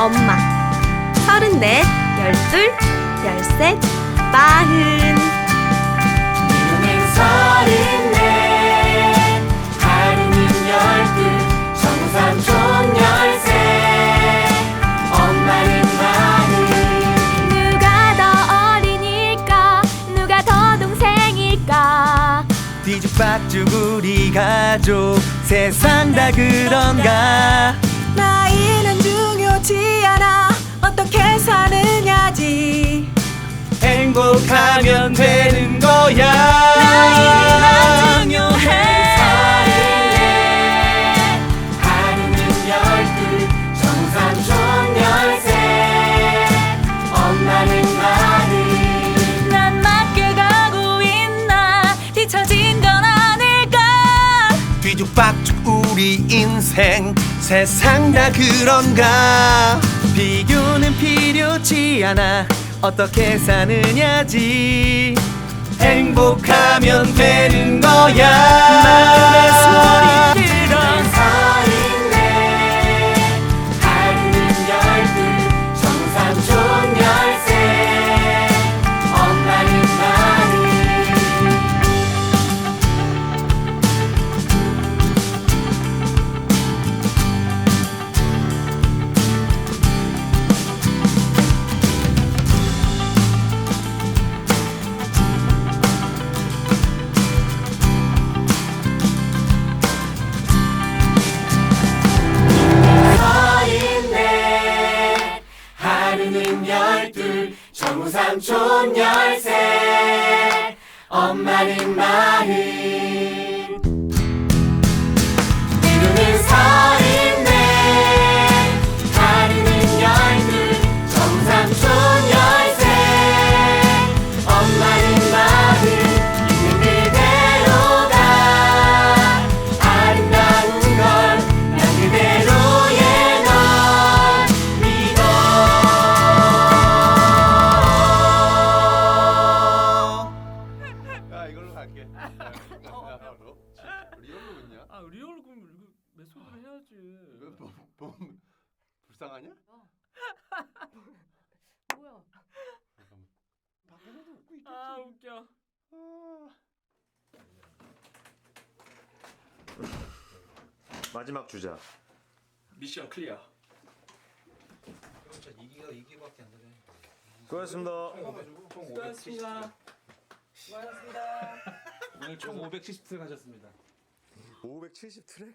엄마. 서른넷 열둘 열셋 마흔. 이름은 서른넷 하루는 열둘 정삼촌 열세 엄마는 마흔. 누가 더 어린일까? 누가 더 동생일까? 뒤죽박죽 우리 가족 세상 다 그런가 하면 되는 거야. 나이는 중요해. 하루는 열둘 정삼촌 열세 엄마는 마흔 난 맞게 가고 있나 뒤처진 건 아닐까 뒤죽박죽 우리 인생 세상 다 그런가? 비교는 필요치 않아 어떻게 사느냐지. 행복하면 되는 거야 정우삼촌 열세. 엄마는 마흔 아 리얼 그럼 이거 메소드로 해야지. 왜 뭐, 뭐, 불쌍하냐? 뭐야 밖에서도 웃고 있겠지. 아 웃겨. 마지막 주자. 미션 클리어. 수고하셨습니다. 수고하셨습니다. 수고하셨습니다. 오늘 총 570틀 가셨습니다. 570 트랙?